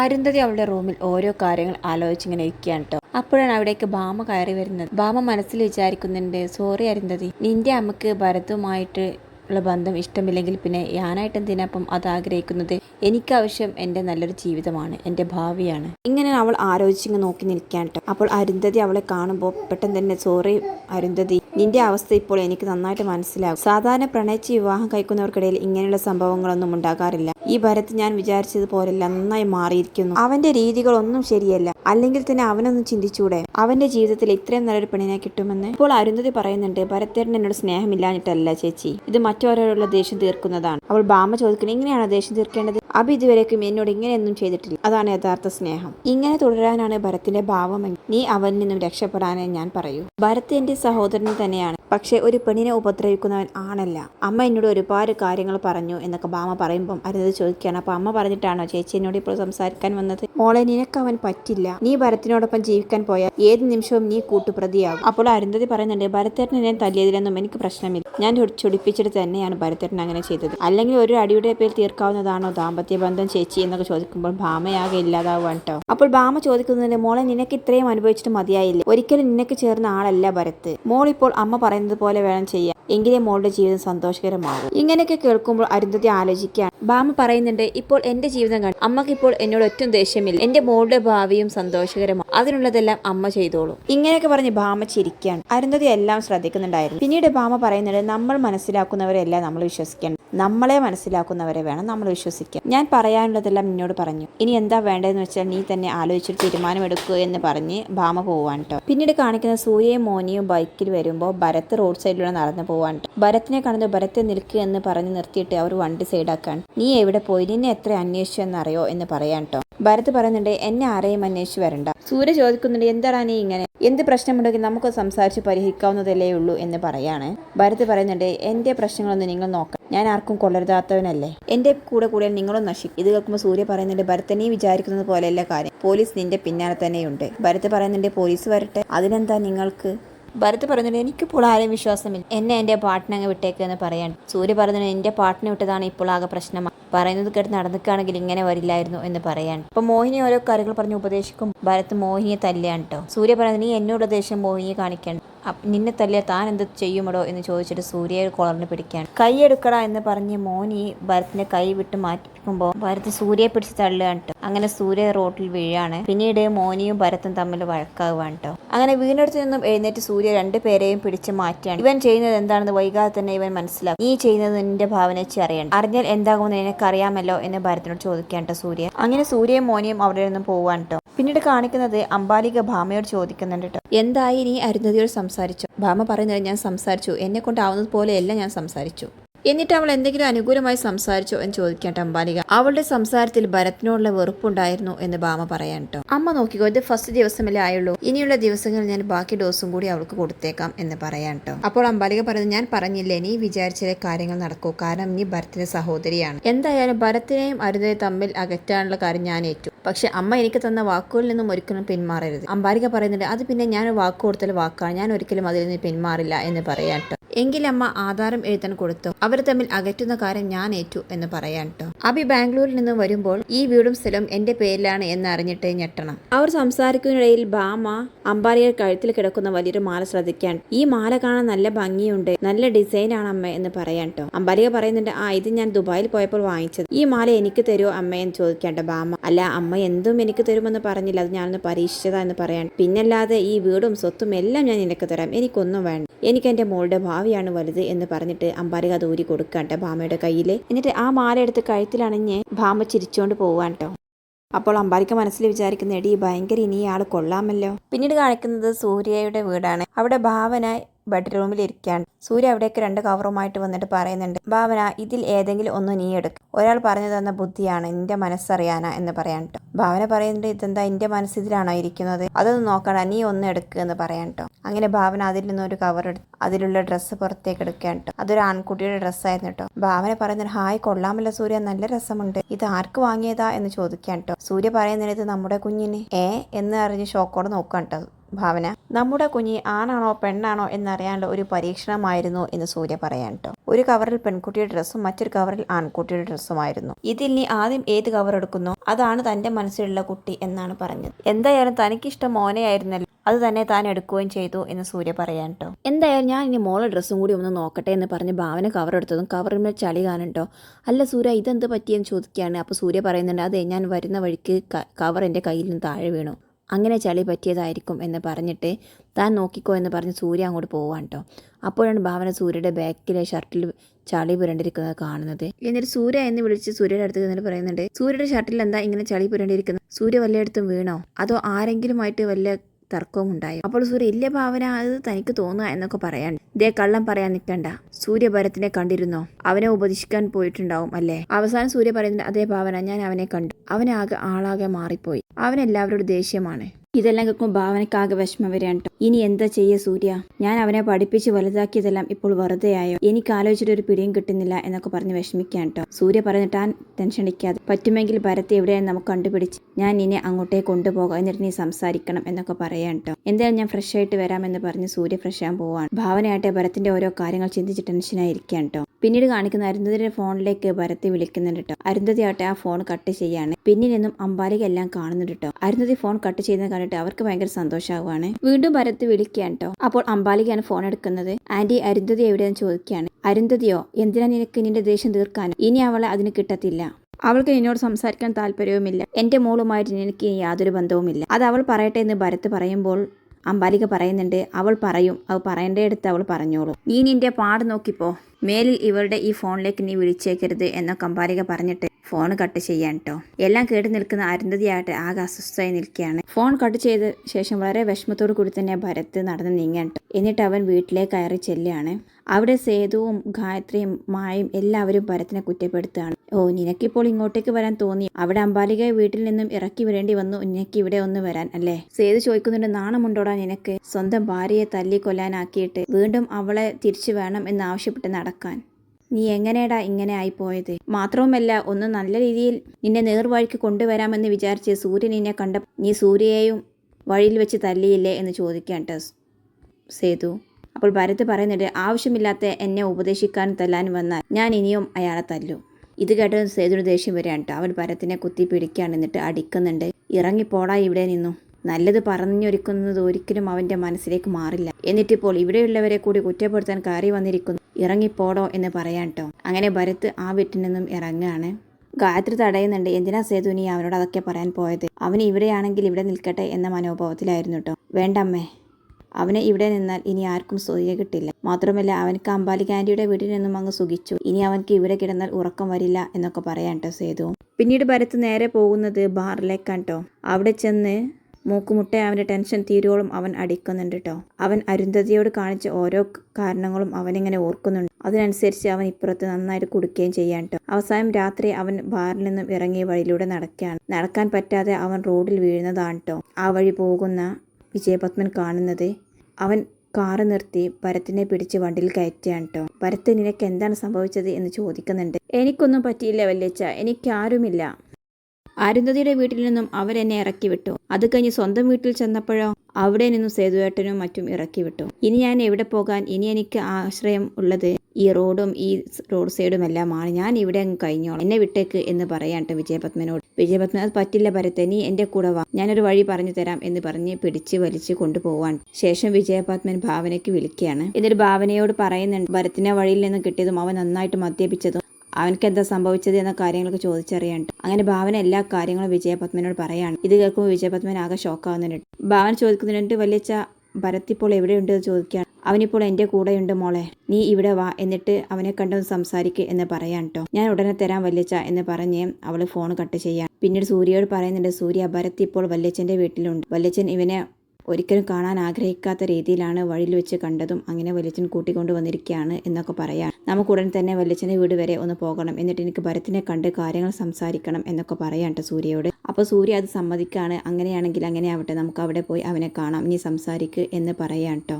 അരുന്ധതി അവളുടെ റൂമിൽ ഓരോ കാര്യങ്ങൾ ആലോചിച്ചിങ്ങനെ ഇരിക്കുകയാണ് കേട്ടോ അപ്പോഴാണ് അവിടേക്ക് ഭാമ കയറി വരുന്നത്. ഭാമ മനസ്സിൽ വിചാരിക്കുന്നുണ്ട് സോറി അരുന്ധതി നിന്റെ അമ്മയ്ക്ക് ഭരതുമായിട്ട് ഉള്ള ബന്ധം ഇഷ്ടമില്ലെങ്കിൽ പിന്നെ ഞാനായിട്ട് എന്തിനപ്പം അത് ആഗ്രഹിക്കുന്നത്? എനിക്ക് ആവശ്യം എന്റെ നല്ലൊരു ജീവിതമാണ് എന്റെ ഭാവിയാണ്. ഇങ്ങനെ അവൾ ആലോചിച്ചിങ്ങ് നോക്കി നിൽക്കാൻ കേട്ടോ അപ്പോൾ അരുന്ധതി അവളെ കാണുമ്പോൾ പെട്ടെന്ന് തന്നെ സോറി അരുന്ധതി നിന്റെ അവസ്ഥ ഇപ്പോൾ എനിക്ക് നന്നായിട്ട് മനസ്സിലാകും. സാധാരണ പ്രണയിച്ച് വിവാഹം കഴിക്കുന്നവർക്കിടയിൽ ഇങ്ങനെയുള്ള സംഭവങ്ങളൊന്നും ഉണ്ടാകാറില്ല. ഈ ഭരത് ഞാൻ വിചാരിച്ചത് വിചാരിച്ചതുപോലെയല്ല നന്നായി മാറിയിരിക്കുന്നു. അവന്റെ രീതികളൊന്നും ശരിയല്ല. അല്ലെങ്കിൽ തന്നെ അവനൊന്നും ചിന്തിച്ചൂടെ? അവന്റെ ജീവിതത്തിൽ ഇത്രയും നല്ലൊരു പെണ്ണിനെ കിട്ടുമെന്ന്? ഇപ്പോൾ അരുന്ധതി പറയുന്നുണ്ട് ഭരത്തേട്ടൻ എന്നോട് സ്നേഹമില്ലാഞ്ഞിട്ടല്ല ചേച്ചി. ഇത് മറ്റൊരാളുള്ള ദേഷ്യം തീർക്കുന്നതാണ്. അവൾ ബാമ ചോദിക്കുന്നത് എങ്ങനെയാണ് ദേഷ്യം തീർക്കേണ്ടത്? അബ് ഇതുവരേക്കും എന്നോട് ഇങ്ങനെയൊന്നും ചെയ്തിട്ടില്ല. അതാണ് യഥാർത്ഥ സ്നേഹം. ഇങ്ങനെ തുടരാനാണ് ഭരത്തിന്റെ ഭാവമെങ്കിൽ നീ അവനിൽ നിന്നും രക്ഷപ്പെടാനേ ഞാൻ പറയൂ. ഭരത് എന്റെ സഹോദരൻ തന്നെയാണ്. പക്ഷെ ഒരു പെണ്ണിനെ ഉപദ്രവിക്കുന്നവൻ ആണല്ല. അമ്മ എന്നോട് ഒരുപാട് കാര്യങ്ങൾ പറഞ്ഞു എന്നൊക്കെ ബാമ പറയുമ്പോൾ അരുത് ചോദിക്കുകയാണ്. അപ്പൊ അമ്മ പറഞ്ഞിട്ടാണോ ചേച്ചി എന്നോട് ഇപ്പോൾ സംസാരിക്കാൻ വന്നത്? മോളെ നിനക്ക് അവൻ പറ്റില്ല. നീ ഭരത്തിനോടൊപ്പം ജീവിക്കാൻ പോയാൽ ഏത് നിമിഷവും നീ കൂട്ടുപ്രതിയാകും. അപ്പോൾ അരുന്ധതി പറയുന്നുണ്ട് ഭരത്തേട്ടൻ എന്നെ തല്ലിയതിലൊന്നും എനിക്ക് പ്രശ്നമില്ല. ഞാൻ ചൊടി- ചൊടിപ്പിച്ചിട്ട് തന്നെയാണ് ഭരത്തേട്ടൻ അങ്ങനെ ചെയ്തത്. അല്ലെങ്കിൽ ഒരു അടിയുടെ പേരിൽ തീർക്കാവുന്നതാണോ ദാമ്പത്യ ബന്ധം ചേച്ചി? എന്നൊക്കെ ചോദിക്കുമ്പോൾ ഭാമയാകെ ഇല്ലാതാവുകയാണ് കേട്ടോ അപ്പോൾ ഭാമ ചോദിക്കുന്നതിന് മോളെ നിനക്ക് ഇത്രയും അനുഭവിച്ചിട്ട് മതിയായില്ലേ. ഒരിക്കലും നിനക്ക് ചേർന്ന ആളല്ല ഭരത്ത് മോൾ ഇപ്പോൾ അമ്മ പറയുന്നത് പോലെ വേണം ചെയ്യാൻ. എങ്കിലേ മോളുടെ ജീവിതം സന്തോഷകരമാകും. ഇങ്ങനെയൊക്കെ കേൾക്കുമ്പോൾ അരുന്ധതി ആലോചിക്കാൻ ബാമ പറയുന്നുണ്ട് ഇപ്പോൾ എന്റെ ജീവിതം കണ്ടു അമ്മയ്ക്ക് ഇപ്പോൾ എന്നോട് ഒറ്റും ദേഷ്യമില്ല. എന്റെ മോളുടെ ഭാവിയും സന്തോഷകരമാണ് അതിനുള്ളതെല്ലാം അമ്മ ചെയ്തോളൂ. ഇങ്ങനെയൊക്കെ പറഞ്ഞ് ഭാമ ചിരിക്കുകയാണ് അരുന്ധതി എല്ലാം ശ്രദ്ധിക്കുന്നുണ്ടായിരുന്നു. പിന്നീട് ഭാമ പറയുന്നുണ്ട് നമ്മൾ മനസ്സിലാക്കുന്നവരെയല്ല നമ്മൾ വിശ്വസിക്കണം. നമ്മളെ മനസ്സിലാക്കുന്നവരെ വേണം നമ്മൾ വിശ്വസിക്കാൻ. ഞാൻ പറയാനുള്ളതെല്ലാം നിന്നോട് പറഞ്ഞു. ഇനി എന്താ വേണ്ടതെന്ന് വെച്ചാൽ നീ തന്നെ ആലോചിച്ചിട്ട് തീരുമാനമെടുക്കുക എന്ന് പറഞ്ഞ് ഭാമ പോവാൻ കേട്ടോ പിന്നീട് കാണിക്കുന്ന സൂര്യയും മോനിയും ബൈക്കിൽ വരുമ്പോൾ ഭരത് റോഡ് സൈഡിലൂടെ നടന്നു പോവാൻ. ഭരത്തിനെ കാണുന്നത് ഭരത്തെ നിൽക്കുക എന്ന് പറഞ്ഞ് നിർത്തിയിട്ട് അവർ വണ്ടി സൈഡാക്കാൻ നീ എവിടെ പോയി? നിന്നെ എത്ര അന്വേഷിച്ചു എന്നറിയോ എന്ന് പറയാൻ കേട്ടോ ഭരത് പറയുന്നുണ്ട് എന്നെ ആരെയും അന്വേഷിച്ച് വരണ്ട. സൂര്യ ചോദിക്കുന്നുണ്ട് എന്താണ് നീ ഇങ്ങനെ? എന്ത് പ്രശ്നമുണ്ടെങ്കിൽ നമുക്ക് സംസാരിച്ച് പരിഹരിക്കാവുന്നതല്ലേ ഉള്ളൂ എന്ന് പറയാണ്. ഭരത് പറയുന്നുണ്ട് എന്റെ പ്രശ്നങ്ങളൊന്നും നിങ്ങൾ നോക്കാം. ഞാൻ ആർക്കും കൊള്ളരുതാത്തവനല്ലേ. എന്റെ കൂടെ കൂടെ നിങ്ങളും നശിക്കും. ഇത് കേൾക്കുമ്പോൾ സൂര്യ പറയുന്നുണ്ട് ഭരത് നീ വിചാരിക്കുന്നത് പോലെയല്ല കാര്യം. പോലീസ് നിന്റെ പിന്നാലെ തന്നെയുണ്ട്. ഭരത് പറയുന്നുണ്ട് പോലീസ് വരട്ടെ. അതിനെന്താ നിങ്ങൾക്ക്? ഭരത് പറയുന്നുണ്ട് എനിക്കിപ്പോൾ ആരും വിശ്വാസമില്ല. എന്നെ എന്റെ പാട്ടിനെ വിട്ടേക്കെന്ന് പറയാൻ. സൂര്യ പറയുന്നുണ്ട് എന്റെ പാട്ടിനെ വിട്ടതാണ് ഇപ്പോൾ ആകെ പ്രശ്നം പറയുന്നത് കേട്ട് നടന്നിക്കുകയാണെങ്കിൽ ഇങ്ങനെ വരില്ലായിരുന്നു എന്ന് പറയാൻ. അപ്പൊ മോഹിനി ഓരോ കാര്യങ്ങൾ പറഞ്ഞ് ഉപദേശിക്കും. ഭരത് മോഹിനിയെ തല്ലിയാണ് കേട്ടോ സൂര്യ പറയുന്നത് നീ എന്നോട് ദേശം മോഹിനിയെ കാണിക്കാൻ. അപ്പ് നിന്നെ തല്ലിയ താൻ എന്ത് ചെയ്യുമടോ എന്ന് ചോദിച്ചിട്ട് സൂര്യയെ കോളറിന് പിടിക്കാൻ കൈയെടുക്കടാ എന്ന് പറഞ്ഞ് മോനി ഭരത്തിന്റെ കൈ വിട്ട് മാറ്റിപ്പിക്കുമ്പോൾ ഭരത് സൂര്യയെ പിടിച്ച് തള്ളുകയാണ്. അങ്ങനെ സൂര്യ റോട്ടിൽ വീഴാണ്. പിന്നീട് മോനിയും ഭരത്തും തമ്മിൽ വഴക്കാവുകയാണ് കേട്ടോ അങ്ങനെ വീടിനടുത്ത് നിന്നും എഴുന്നേറ്റ് സൂര്യ രണ്ടുപേരെയും പിടിച്ച് മാറ്റിയാണ് ഇവൻ ചെയ്യുന്നത് എന്താണെന്ന് വൈകാതെ തന്നെ ഇവൻ മനസ്സിലാവും. നീ ചെയ്യുന്നത് നിന്റെ ഭാവന വെച്ച് അറിയണം. അറിഞ്ഞാൽ എന്താകുമെന്ന് നിനക്കറിയാമല്ലോ എന്ന് ഭരത്തിനോട് ചോദിക്കാൻ ട്ടോ സൂര്യ. അങ്ങനെ സൂര്യയും മോനിയും അവിടെ നിന്നും പോവാണ് കേട്ടോ പിന്നീട് കാണിക്കുന്നത് അംബാലിക ഭാമയോട് ചോദിക്കുന്നുണ്ട് കേട്ടോ എന്തായി നീ അരുന്ധതിയോട് സംസാരിച്ചു? ഭാമ പറയുന്നത് ഞാൻ സംസാരിച്ചു. എന്നെ കൊണ്ടാവുന്നത് പോലെയല്ല ഞാൻ സംസാരിച്ചു. എന്നിട്ട് അവൾ എന്തെങ്കിലും അനുകൂലമായി സംസാരിച്ചോ എന്ന് ചോദിക്കാൻ അംബാലിക അവളുടെ സംസാരത്തിൽ ഭരത്തിനോടുള്ള വെറുപ്പുണ്ടായിരുന്നു എന്ന് ഭാമ പറയാൻ കേട്ടോ അമ്മ നോക്കിക്കോ ഇത് ഫസ്റ്റ് ദിവസമല്ലേ ആയുള്ളൂ. ഇനിയുള്ള ദിവസങ്ങളിൽ ഞാൻ ബാക്കി ഡോസും കൂടി അവൾക്ക് കൊടുത്തേക്കാം എന്ന് പറയാൻ കേട്ടോ അപ്പോൾ അംബാലിക പറഞ്ഞു ഞാൻ പറഞ്ഞില്ലേ നീ വിചാരിച്ചിലെ കാര്യങ്ങൾ നടക്കൂ. കാരണം നീ ഭരത്തിന്റെ സഹോദരിയാണ്. എന്തായാലും ഭരത്തിനെയും അരുതയെ തമ്മിൽ അകറ്റാനുള്ള കാര്യം ഞാൻ ഏറ്റു. പക്ഷെ അമ്മ എനിക്ക് തന്ന വാക്കുകളിൽ നിന്നും ഒരിക്കലും പിന്മാറരുത്. അംബാലിക പറയുന്നുണ്ട് അത് പിന്നെ ഞാൻ വാക്ക് കൊടുത്തൽ വാക്കാണ്. ഞാൻ ഒരിക്കലും അതിൽ നിന്ന് പിന്മാറില്ല എന്ന് പറയാൻ ട്ടോ. എങ്കിലമ്മ ആധാരം എഴുതാൻ കൊടുത്തു. അവർ തമ്മിൽ അകറ്റുന്ന കാര്യം ഞാൻ ഏറ്റു എന്ന് പറയാൻ കേട്ടോ അഭി ബാംഗ്ലൂരിൽ നിന്ന് വരുമ്പോൾ ഈ വീടും സ്ഥലവും എന്റെ പേരിലാണ് എന്ന് അറിഞ്ഞിട്ട് ഞെട്ടണം. അവർ സംസാരിക്കുന്നതിനിടയിൽ ബാമ അമ്പാരിയ കഴുത്തിൽ കിടക്കുന്ന വലിയൊരു മാല ശ്രദ്ധിക്കാൻ. ഈ മാല കാണാൻ നല്ല ഭംഗിയുണ്ട്. നല്ല ഡിസൈൻ ആണ് അമ്മ എന്ന് പറയാൻ കേട്ടോ അമ്പാലിക പറയുന്നുണ്ട് ആ ഇത് ഞാൻ ദുബായിൽ പോയപ്പോൾ വാങ്ങിച്ചത്. ഈ മാല എനിക്ക് തരുമോ അമ്മ എന്ന് ചോദിക്കേണ്ട ബാമ. അല്ല അമ്മ എന്തും എനിക്ക് തരുമെന്ന് പറഞ്ഞില്ല. അത് ഞാനൊന്ന് പരീക്ഷിച്ചതാ എന്ന് പറയാൻ. പിന്നല്ലാതെ ഈ വീടും സ്വത്തും എല്ലാം ഞാൻ നിനക്ക് തരാം. എനിക്കൊന്നും വേണ്ട. എനിക്ക് എന്റെ മോളുടെ ഭാവിയാണ് വലുത് എന്ന് പറഞ്ഞിട്ട് അമ്പാലിക അത് ഊരി കൊടുക്കട്ടെ ഭാമയുടെ കയ്യിൽ എന്നിട്ട് ആ മാല എടുത്ത് കഴുത്തിലണിഞ്ഞ് ഭാമ ചിരിച്ചുകൊണ്ട് പോവാൻ കേട്ടോ അപ്പോൾ അമ്പാലിക്ക മനസ്സിൽ വിചാരിക്കുന്ന എടി ഭയങ്കര ഇനി ആൾ കൊള്ളാമല്ലോ. പിന്നീട് കാണിക്കുന്നത് സൂര്യയുടെ വീടാണ്. അവിടെ ഭാവന ബെഡ്റൂമിൽ ഇരിക്കുകയാണ് സൂര്യ അവിടേക്ക് രണ്ട് കവറുമായിട്ട് വന്നിട്ട് പറയുന്നുണ്ട് ഭാവന ഇതിൽ ഏതെങ്കിലും ഒന്ന് നീ എടുക്കും. ഒരാൾ പറഞ്ഞു തന്ന ബുദ്ധിയാണ് എന്റെ മനസ്സറിയാനാ എന്ന് പറയാൻ ട്ടോ. ഭാവന പറയുന്നുണ്ട് ഇതെന്താ എന്റെ മനസ്സ് ഇതിലാണോ ഇരിക്കുന്നത്? അതൊന്ന് നോക്കണ നീ ഒന്ന് എടുക്കുക എന്ന് പറയാൻ ട്ടോ. അങ്ങനെ ഭാവന അതിൽ നിന്ന് ഒരു കവർ എടുത്ത് അതിലുള്ള ഡ്രസ്സ് പുറത്തേക്ക് എടുക്കാൻ ട്ടോ. അതൊരു ആൺകുട്ടിയുടെ ഡ്രസ്സായിരുന്നു കേട്ടോ ഭാവന പറയുന്നത് ഹായ് കൊള്ളാമല്ലോ സൂര്യ നല്ല രസമുണ്ട്. ഇത് ആർക്ക് വാങ്ങിയതാ? എന്ന് ചോദിക്കാൻ കേട്ടോ സൂര്യ പറയുന്നത് നമ്മുടെ കുഞ്ഞിന്. ഏ? എന്ന് അറിഞ്ഞ് ഷോക്കോടെ നോക്കാൻ ട്ടോ. ഭാവന. നമ്മുടെ കുഞ്ഞി ആണാണോ പെണ്ണാണോ എന്നറിയാനുള്ള ഒരു പരീക്ഷണമായിരുന്നു എന്ന് സൂര്യ പറയാൻ കേട്ടോ ഒരു കവറിൽ പെൺകുട്ടിയുടെ ഡ്രസ്സും മറ്റൊരു കവറിൽ ആൺകുട്ടിയുടെ ഡ്രസ്സുമായിരുന്നു. ഇതിൽ നീ ആദ്യം ഏത് കവർ എടുക്കുന്നോ? അതാണ് തന്റെ മനസ്സിലുള്ള കുട്ടി എന്നാണ് പറഞ്ഞത്. എന്തായാലും തനിക്കിഷ്ടം മോനെയായിരുന്നല്ലോ. അത് തന്നെ താൻ എടുക്കുകയും ചെയ്തു എന്ന് സൂര്യ പറയാൻ കേട്ടോ എന്തായാലും ഞാൻ ഇനി മോളെ ഡ്രസ്സും കൂടി ഒന്ന് നോക്കട്ടെ എന്ന് പറഞ്ഞ് ഭാവന കവർ എടുത്തതും കവറിന്മേൽ ചളി കാണുട്ടോ അല്ല സൂര്യ ഇതെന്ത് പറ്റിയെന്ന് ചോദിക്കുകയാണ്. അപ്പോൾ സൂര്യ പറയുന്നുണ്ട് അതെ ഞാൻ വരുന്ന വഴിക്ക് കവർ എന്റെ കയ്യിൽ നിന്ന് താഴെ വീണു. അങ്ങനെ ചളി പറ്റിയതായിരിക്കും എന്ന് പറഞ്ഞിട്ട് താൻ നോക്കിക്കോ എന്ന് പറഞ്ഞ് സൂര്യ അങ്ങോട്ട് പോവാൻ കേട്ടോ അപ്പോഴാണ് ഭാവന സൂര്യയുടെ ബാക്കിലെ ഷർട്ടിൽ ചളി പുരണ്ടിരിക്കുന്നത് കാണുന്നത്. എന്നിട്ട് സൂര്യ എന്ന് വിളിച്ച് സൂര്യയുടെ അടുത്ത് എന്നിട്ട് പറയുന്നുണ്ട് സൂര്യയുടെ ഷർട്ടിൽ എന്താ ഇങ്ങനെ ചളി പുരണ്ടിരിക്കുന്നത്? സൂര്യ വല്ലയിടത്തും വീണോ? അതോ ആരെങ്കിലുമായിട്ട് വല്ല തർക്കവും ഉണ്ടായി അപ്പോൾ സൂര്യ ഇല്ല ഭാവന അത് തനിക്ക് തോന്നുക എന്നൊക്കെ പറയാൻ. ദേ കള്ളം പറയാൻ നിൽക്കണ്ട. സൂര്യഭരത്തിനെ കണ്ടിരുന്നോ? അവനെ ഉപദേശിക്കാൻ പോയിട്ടുണ്ടാവും അല്ലേ? അവസാനം സൂര്യ പറയുന്നുണ്ട് അതേ ഭാവന ഞാൻ അവനെ കണ്ടു. അവനാകെ ആളാകെ മാറിപ്പോയി. അവനെല്ലാവരോടും ദേഷ്യമാണ്. ഇതെല്ലാം കേൾക്കുമ്പോൾ ഭാവനക്കാകെ വിഷമം വരികയാണ് കേട്ടോ. ഇനി എന്താ ചെയ്യ സൂര്യ? ഞാൻ അവനെ പഠിപ്പിച്ച് വലുതാക്കിയതെല്ലാം ഇപ്പോൾ വെറുതെ ആയോ? എനിക്ക് ആലോചിച്ചിട്ട് ഒരു പിടിയും കിട്ടുന്നില്ല എന്നൊക്കെ പറഞ്ഞ് വിഷമിക്കാൻ കേട്ടോ. സൂര്യ പറഞ്ഞിട്ട് താൻ ടെൻഷൻ അടിക്കാതെ പറ്റുമെങ്കിൽ ഭരത്തെ എവിടെയാണ് നമുക്ക് കണ്ടുപിടിച്ച് ഞാൻ ഇനി അങ്ങോട്ടേ കൊണ്ടുപോകാം എന്നിട്ട് നീ സംസാരിക്കണം എന്നൊക്കെ പറയാൻ കേട്ടോ. എന്തായാലും ഞാൻ ഫ്രഷ് ആയിട്ട് വരാമെന്ന് പറഞ്ഞ് സൂര്യ ഫ്രഷ് ആകാൻ പോവാണ്. ഭാവനയായിട്ട് ഭരത്തിന്റെ ഓരോ കാര്യങ്ങൾ ചിന്തിച്ച് ടെൻഷനായിരിക്കാൻ കേട്ടോ. പിന്നീട് കാണിക്കുന്ന അരുന്ധതിയുടെ ഫോണിലേക്ക് ഭരത്തി വിളിക്കുന്നുണ്ട് കേട്ടോ അരുന്ധതി ആട്ടെ ആ ഫോൺ കട്ട് ചെയ്യാണ്. പിന്നിൽ നിന്നും അമ്പാലിക എല്ലാം കാണുന്നുണ്ട് കേട്ടോ അരുന്ധതി ഫോൺ കട്ട് ചെയ്യുന്നത് കണ്ടിട്ട് അവർക്ക് ഭയങ്കര സന്തോഷമാവുകയാണ് വീണ്ടും ഭരത്ത് വിളിക്കുകയാണ് കേട്ടോ അപ്പോൾ അമ്പാലികയാണ് ഫോൺ എടുക്കുന്നത്. ആന്റി അരുന്ധതി എവിടെയെന്ന് ചോദിക്കുകയാണ്. അരുന്ധതിയോ? എന്തിനാ നിനക്ക് നിന്റെ ദേഷ്യം തീർക്കാൻ? ഇനി അവളെ അതിന് കിട്ടത്തില്ല. അവൾക്ക് നിന്നോട് സംസാരിക്കാൻ താല്പര്യവുമില്ല. എന്റെ മോളുമായിട്ട് എനിക്ക് യാതൊരു ബന്ധവുമില്ല. അത് അവൾ പറയട്ടെ എന്ന് ഭരത് പറയുമ്പോൾ അമ്പാലിക പറയുന്നുണ്ട് അവൾ പറയും അവൾ പറയേണ്ടടുത്ത് അവൾ പറഞ്ഞോളൂ. നീ നിന്റെ പാട് നോക്കിപ്പോ. മേലിൽ ഇവരുടെ ഈ ഫോണിലേക്ക് നീ വിളിച്ചേക്കരുത് എന്നൊക്കെ അമ്പാലിക പറഞ്ഞിട്ട് ഫോൺ കട്ട് ചെയ്യാൻ കേട്ടോ എല്ലാം കേട്ട് നിൽക്കുന്ന അരുന്ധതിയായിട്ട് ആകെ അസ്വസ്ഥയായി നിൽക്കുകയാണ്. ഫോൺ കട്ട് ചെയ്ത ശേഷം വളരെ വിഷമത്തോടു കൂടി തന്നെ ഭരത് നടന്ന് നീങ്ങാൻ ട്ടോ. എന്നിട്ട് അവൻ വീട്ടിലേക്ക് കയറി ചെല്ലുകയാണ്. അവിടെ സേതുവും ഗായത്രിയും മായും എല്ലാവരും ഭരത്തിനെ കുറ്റപ്പെടുത്തുകയാണ്. ഓ നിനക്കിപ്പോൾ ഇങ്ങോട്ടേക്ക് വരാൻ തോന്നി. അവിടെ അമ്പാലികയെ വീട്ടിൽ നിന്നും ഇറക്കി വരേണ്ടി വന്നു. നിനക്ക് ഇവിടെ ഒന്ന് വരാൻ അല്ലേ? സേതു ചോദിക്കുന്നുണ്ട് നാണമുണ്ടോടാ നിനക്ക്? സ്വന്തം ഭാര്യയെ തല്ലി കൊല്ലാനാക്കിയിട്ട് വീണ്ടും അവളെ തിരിച്ചു വേണം എന്ന് ആവശ്യപ്പെട്ട് നടക്കാൻ. നീ എങ്ങനെയാടാ ഇങ്ങനെ ആയിപ്പോയത്? മാത്രവുമല്ല ഒന്ന് നല്ല രീതിയിൽ നിന്നെ നേർവഴിക്ക് കൊണ്ടുവരാമെന്ന് വിചാരിച്ച് സൂര്യൻ നിന്നെ കണ്ട നീ സൂര്യയെയും വഴിയിൽ വെച്ച് തല്ലിയില്ലേ എന്ന് ചോദിക്കാൻ ടസ് സേതു. അപ്പോൾ ഭരത് പറയുന്നുണ്ട് ആവശ്യമില്ലാത്ത എന്നെ ഉപദേശിക്കാൻ തല്ലാൻ വന്നാൽ ഞാൻ ഇനിയും അയാളെ തല്ലു. ഇത് കേട്ട് സേതുവിന് ദേഷ്യം വരികയാണ് കേട്ടോ. അവൻ പരത്തിനെ കുത്തി പിടിക്കുകയാണ് എന്നിട്ട് അടിക്കുന്നുണ്ട്. ഇറങ്ങിപ്പോടാ ഇവിടെ നിന്നു. നല്ലത് പറഞ്ഞൊരുക്കുന്നത് ഒരിക്കലും അവന്റെ മനസ്സിലേക്ക് മാറില്ല. എന്നിട്ടിപ്പോൾ ഇവിടെയുള്ളവരെ കൂടി കുറ്റപ്പെടുത്താൻ കയറി വന്നിരിക്കുന്നു. ഇറങ്ങിപ്പോടോ എന്ന് പറയാൻ കേട്ടോ. അങ്ങനെ ഭരത് ആ വീട്ടിൽ നിന്നും ഇറങ്ങുകയാണ്. ഗായത്രി തടയുന്നുണ്ട്. എന്തിനാ സേതു നീ അവനോട് അതൊക്കെ പറയാൻ പോയത്? അവൻ ഇവിടെയാണെങ്കിൽ ഇവിടെ നിൽക്കട്ടെ എന്ന മനോഭാവത്തിലായിരുന്നു കേട്ടോ. വേണ്ടമ്മേ. അവനെ ഇവിടെ നിന്നാൽ ഇനി ആർക്കും സൂര്യ കിട്ടില്ല. മാത്രമല്ല അവനക്ക് അമ്പാലിക ആന്റിയുടെ വീട്ടിൽ നിന്നും അങ്ങ് സുഖിച്ചു. ഇനി അവൻക്ക് ഇവിടെ കിടന്നാൽ ഉറക്കം വരില്ല എന്നൊക്കെ പറയാൻ കേട്ടോ സേതു. പിന്നീട് ഭരത്ത് നേരെ പോകുന്നത് ബാറിലേക്കാണ് കേട്ടോ അവിടെ ചെന്ന് മൂക്കുമുട്ട അവന്റെ ടെൻഷൻ തീരുവോളം അവൻ അടിക്കുന്നുണ്ട് കേട്ടോ അവൻ അരുന്ധതിയോട് കാണിച്ച ഓരോ കാരണങ്ങളും അവനിങ്ങനെ ഓർക്കുന്നുണ്ട്. അതിനനുസരിച്ച് അവൻ ഇപ്പുറത്ത് നന്നായിട്ട് കുടിക്കുകയും ചെയ്യാൻ കേട്ടോ അവസാനം രാത്രി അവൻ ബാറിൽ നിന്നും ഇറങ്ങിയ വഴിയിലൂടെ നടക്കുകയാണ് നടക്കാൻ പറ്റാതെ അവൻ റോഡിൽ വീഴുന്നതാണ് കേട്ടോ ആ വഴി പോകുന്ന വിജയപത്മൻ കാണുന്നത്. അവൻ കാറ് നിർത്തി ഭരത്തിനെ പിടിച്ച് വണ്ടിയിൽ കയറ്റുകയാണ് കേട്ടോ ഭരത്ത് നിനക്ക് എന്താണ് സംഭവിച്ചത്? എന്ന് ചോദിക്കുന്നുണ്ട്. എനിക്കൊന്നും പറ്റിയില്ല വല്യച്ച എനിക്കാരുമില്ല. അരുന്ധതിയുടെ വീട്ടിൽ നിന്നും അവരെന്നെ ഇറക്കി വിട്ടു. അത് കഴിഞ്ഞ് സ്വന്തം വീട്ടിൽ ചെന്നപ്പോഴോ അവിടെ നിന്നും സേതുവേട്ടനും മറ്റും ഇറക്കി വിട്ടു. ഇനി ഞാൻ എവിടെ പോകാൻ? ഇനി എനിക്ക് ആശ്രയം ഉള്ളത് ഈ റോഡും ഈ റോഡ് സൈഡും എല്ലാമാണ്. ഞാൻ ഇവിടെ അങ്ങ് കഴിഞ്ഞോളാം. എന്നെ വിട്ടേക്ക് എന്ന് പറയാട്ടെ വിജയപത്മനോട്. വിജയപത്മൻ അത് പറ്റില്ല ഭരത്തെ നീ എന്റെ കൂടെ വാ. ഞാനൊരു വഴി പറഞ്ഞു തരാം എന്ന് പറഞ്ഞ് പിടിച്ച് വലിച്ച് കൊണ്ടുപോവാൻ ശേഷം വിജയപത്മൻ ഭാവനയ്ക്ക് വിളിക്കുകയാണ്. എന്നിട്ട് ഭാവനയോട് പറയുന്നുണ്ട്. ഭരത്തിനെ വഴിയിൽ നിന്ന് കിട്ടിയതും അവൻ നന്നായിട്ട് മദ്യപിച്ചതും അവനക്ക് എന്താ സംഭവിച്ചത് എന്ന കാര്യങ്ങളൊക്കെ ചോദിച്ചറിയാണ്ട്. അങ്ങനെ ഭാവന എല്ലാ കാര്യങ്ങളും വിജയപത്മനോട് പറയാണ്. ഇത് കേൾക്കുമ്പോൾ വിജയപത്മൻ ആകെ ഷോക്കാവുന്നുണ്ട് ഭാവന ചോദിക്കുന്നുണ്ട് വലിയച്ച ഭരത് ഇപ്പോൾ എവിടെയുണ്ട്? എന്ന് ചോദിക്കുകയാണ് അവനിപ്പോൾ എന്റെ കൂടെയുണ്ട് മോളെ. നീ ഇവിടെ വാ. എന്നിട്ട് അവനെ കണ്ടൊന്ന് സംസാരിക്കുക എന്ന് പറയാൻ കേട്ടോ ഞാൻ ഉടനെ തരാൻ വല്യച്ച എന്ന് പറഞ്ഞ് അവൾ ഫോൺ കട്ട് ചെയ്യാൻ പിന്നീട് സൂര്യയോട് പറയുന്നുണ്ട് സൂര്യ ഭരത് ഇപ്പോൾ വല്യച്ഛന്റെ വീട്ടിലുണ്ട്. വല്യച്ഛൻ ഇവനെ ഒരിക്കലും കാണാൻ ആഗ്രഹിക്കാത്ത രീതിയിലാണ് വഴിയിൽ വെച്ച് കണ്ടതും അങ്ങനെ വലിയച്ഛൻ കൂട്ടിക്കൊണ്ട് വന്നിരിക്കുകയാണ് എന്നൊക്കെ പറയാം നമുക്ക് ഉടൻ തന്നെ വലിയച്ഛന്റെ വീട് വരെ ഒന്ന് പോകണം. എന്നിട്ട് എനിക്ക് ഭരത്തിനെ കണ്ട് കാര്യങ്ങൾ സംസാരിക്കണം എന്നൊക്കെ പറയാം കേട്ടോ സൂര്യയോട്. അപ്പോൾ സൂര്യ അത് സമ്മതിക്കാണ്. അങ്ങനെയാണെങ്കിൽ അങ്ങനെ ആവട്ടെ നമുക്ക് അവിടെ പോയി അവനെ കാണാം. ഇനി സംസാരിക്ക് എന്ന് പറയാം കേട്ടോ